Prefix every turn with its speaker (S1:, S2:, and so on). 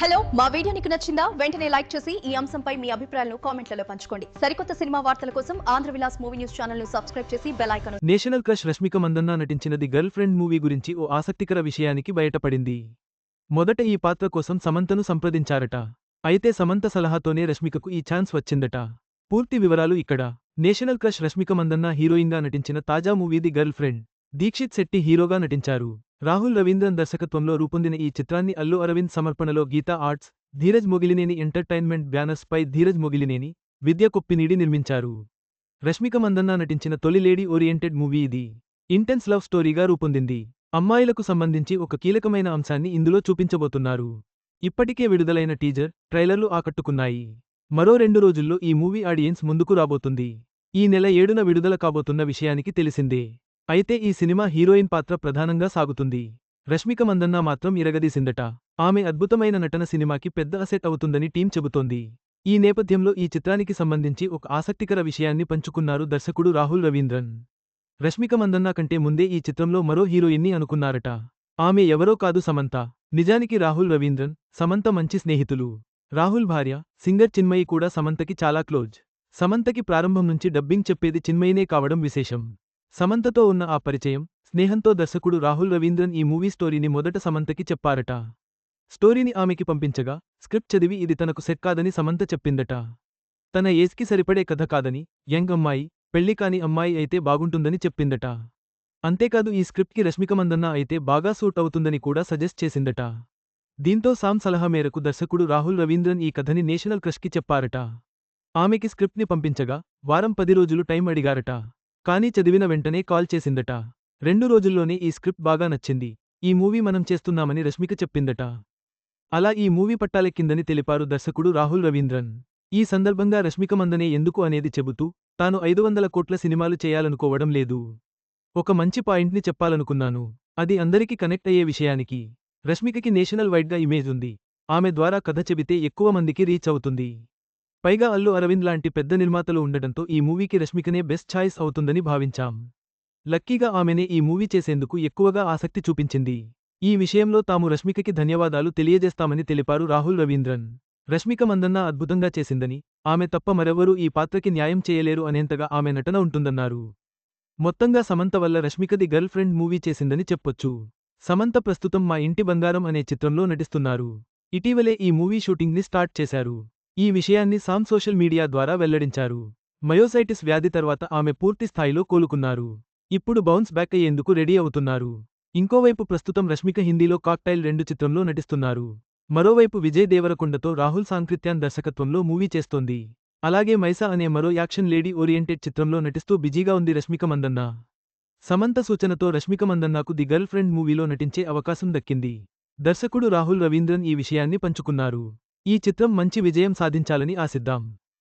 S1: Hello మా video నీకు నచ్చిందా? వెంటనే లైక్ చేసి ఈ అంశంపై మీ అభిప్రాయాలను కామెంట్లలో పంచుకోండి. సరికొత్త సినిమా వార్తల కోసం ఆంధ్ర విలాస్ మూవీ న్యూస్ ఛానల్ను సబ్స్క్రైబ్ చేసి bell icon
S2: national crush Rashmika Mandanna నటించిన ది గర్ల్ ఫ్రెండ్ మూవీ గురించి ఓ ఆసక్తికర విషయానికి బయటపడింది. మొదట ఈ పాత్ర కోసం సమంతను సంప్రదించారట. అయితే సమంత సలహాతోనే రష్మికకు ఈ ఛాన్స్ వచ్చిందట. పూర్తి వివరాలు ఇక్కడ. నేషనల్ క్రష్ రష్మిక మందన్న హీరోయిన్గా నటించిన తాజా movie the girlfriend. Dikshit Shetty హీరోగా నటించారు. రాహుల్ రవీంద్రన్ దర్శకత్వంలో రూపొందిన ఈ చిత్రాన్ని అల్లు అరవింద్ సమర్పణలో Geetha arts Dheeraj Mogilineni entertainment banners పై ధీరజ్ మొగిలినేని విద్య కొప్పినీడి నిర్మించారు. రష్మిక మందన్న నటించిన తొలి లేడీ ఓరియంటెడ్ మూవీ ఇది. ఇంటెన్స్ లవ్ స్టోరీగా రూపొందింది. అమ్మాయిలకు సంబంధించి ఒక కీలకమైన అంశాన్ని ఇందులో చూపించబోతున్నారు. ఇప్పటికే విడుదలైన టీజర్ ట్రైలర్లు ఆకట్టుకున్నాయి. మరో రెండు రోజుల్లో ఈ మూవీ ఆడియన్స్ ముందుకు రాబోతుంది. ఈ నెల ఏడున విడుదల కాబోతున్న విషయానికి తెలిసిందే. అయితే ఈ సినిమా హీరోయిన్ పాత్ర ప్రధానంగా సాగుతుంది. రష్మిక మందన్న మాత్రం ఇరగదీసిందట. ఆమె అద్భుతమైన నటన సినిమాకి పెద్ద అసెట్ అవుతుందని టీం చెబుతోంది. ఈ నేపథ్యంలో ఈ చిత్రానికి సంబంధించి ఒక ఆసక్తికర విషయాన్ని పంచుకున్నారు దర్శకుడు రాహుల్ రవీంద్రన్. రష్మిక మందన్న కంటే ముందే ఈ చిత్రంలో మరో హీరోయిన్ని అనుకున్నారట. ఆమె ఎవరో కాదు సమంత. నిజానికి రాహుల్ రవీంద్రన్ సమంత మంచి స్నేహితులు. రాహుల్ భార్య సింగర్ చిన్మయి కూడా సమంతకి చాలా క్లోజ్. సమంతకి ప్రారంభం నుంచి డబ్బింగ్ చెప్పేది చిన్మయినే కావడం విశేషం. సమంతతో ఉన్న ఆ పరిచయం స్నేహంతో దర్శకుడు రాహుల్ రవీంద్రన్ ఈ మూవీ స్టోరీని మొదట సమంతకి చెప్పారట. స్టోరీని ఆమెకి పంపించగా స్క్రిప్ట్ చదివి ఇది తనకు సెట్ కాదని సమంత చెప్పిందట. తన ఏజ్కి సరిపడే కథ కాదని యంగ్ అమ్మాయి పెళ్ళి కాని అమ్మాయి అయితే బాగుంటుందని చెప్పిందట. అంతేకాదు ఈ స్క్రిప్ట్కి రష్మిక మందన్న అయితే బాగా సూట్ అవుతుందని కూడా సజెస్ట్ చేసిందట. దీంతో సామ్ సలహా మేరకు దర్శకుడు రాహుల్ రవీంద్రన్ ఈ కథని నేషనల్ క్రష్కి చెప్పారట. ఆమెకి స్క్రిప్ట్ని పంపించగా వారం పది రోజులు టైం అడిగారట. కానీ చదివిన వెంటనే కాల్ చేసిందట. రెండు రోజుల్లోనే ఈ స్క్రిప్ట్ బాగా నచ్చింది. ఈ మూవీ మనం చేస్తున్నామని రష్మిక చెప్పిందట. అలా ఈ మూవీ పట్టాలెక్కిందని తెలిపారు దర్శకుడు రాహుల్ రవీంద్రన్. ఈ సందర్భంగా రష్మిక మందనే ఎందుకు అనేది చెబుతూ తాను ఐదు వందల కోట్ల సినిమాలు చేయాలనుకోవడం లేదు. ఒక మంచి పాయింట్ని చెప్పాలనుకున్నాను. అది అందరికీ కనెక్ట్ అయ్యే విషయానికి. రష్మికకి నేషనల్ వైడ్గా ఇమేజ్ ఉంది. ఆమె ద్వారా కథ చెబితే ఎక్కువ మందికి రీచ్ అవుతుంది. పైగా అల్లు అరవింద్ లాంటి పెద్ద నిర్మాతలు ఉండటంతో ఈ మూవీకి రష్మికనే బెస్ట్ ఛాయిస్ అవుతుందని భావించాం. లక్కీగా ఆమెనే ఈ మూవీ చేసేందుకు ఎక్కువగా ఆసక్తి చూపించింది. ఈ విషయంలో తాము రష్మికకి ధన్యవాదాలు తెలియజేస్తామని తెలిపారు రాహుల్ రవీంద్రన్. రష్మిక మందన్న అద్భుతంగా చేసిందని ఆమె తప్ప మరెవరూ ఈ పాత్రకి న్యాయం చేయలేరు అనేంతగా ఆమె నటన ఉంటుందన్నారు. మొత్తంగా సమంత వల్ల రష్మికది గర్ల్ ఫ్రెండ్ మూవీ చేసిందని చెప్పొచ్చు. సమంత ప్రస్తుతం మా ఇంటి బంగారం అనే చిత్రంలో నటిస్తున్నారు. ఇటీవలే ఈ మూవీ షూటింగ్ని స్టార్ట్ చేశారు. ఈ విషయాన్ని సామ్ సోషల్ మీడియా ద్వారా వెల్లడించారు. మయోసైటిస్ వ్యాధి తర్వాత ఆమె పూర్తి స్థాయిలో కోలుకున్నారు. ఇప్పుడు బౌన్స్ బ్యాక్ అయ్యేందుకు రెడీ అవుతున్నారు. ఇంకోవైపు ప్రస్తుతం రష్మిక హిందీలో కాక్టైల్ రెండు చిత్రంలో నటిస్తున్నారు. మరోవైపు విజయ్ దేవరకొండతో రాహుల్ సాంకృత్యాన్ దర్శకత్వంలో మూవీ చేస్తోంది. అలాగే మైసా అనే మరో యాక్షన్ లేడీ ఓరియంటెడ్ చిత్రంలో నటిస్తూ బిజీగా ఉంది రష్మిక మందన్న. సమంత సూచనతో రష్మిక మందన్నకు ది గర్ల్ ఫ్రెండ్ మూవీలో నటించే అవకాశం దక్కింది. దర్శకుడు రాహుల్ రవీంద్రన్ ఈ విషయాన్ని పంచుకున్నారు. ఈ చిత్రం మంచి విజయం సాధించాలని ఆశిద్దాం.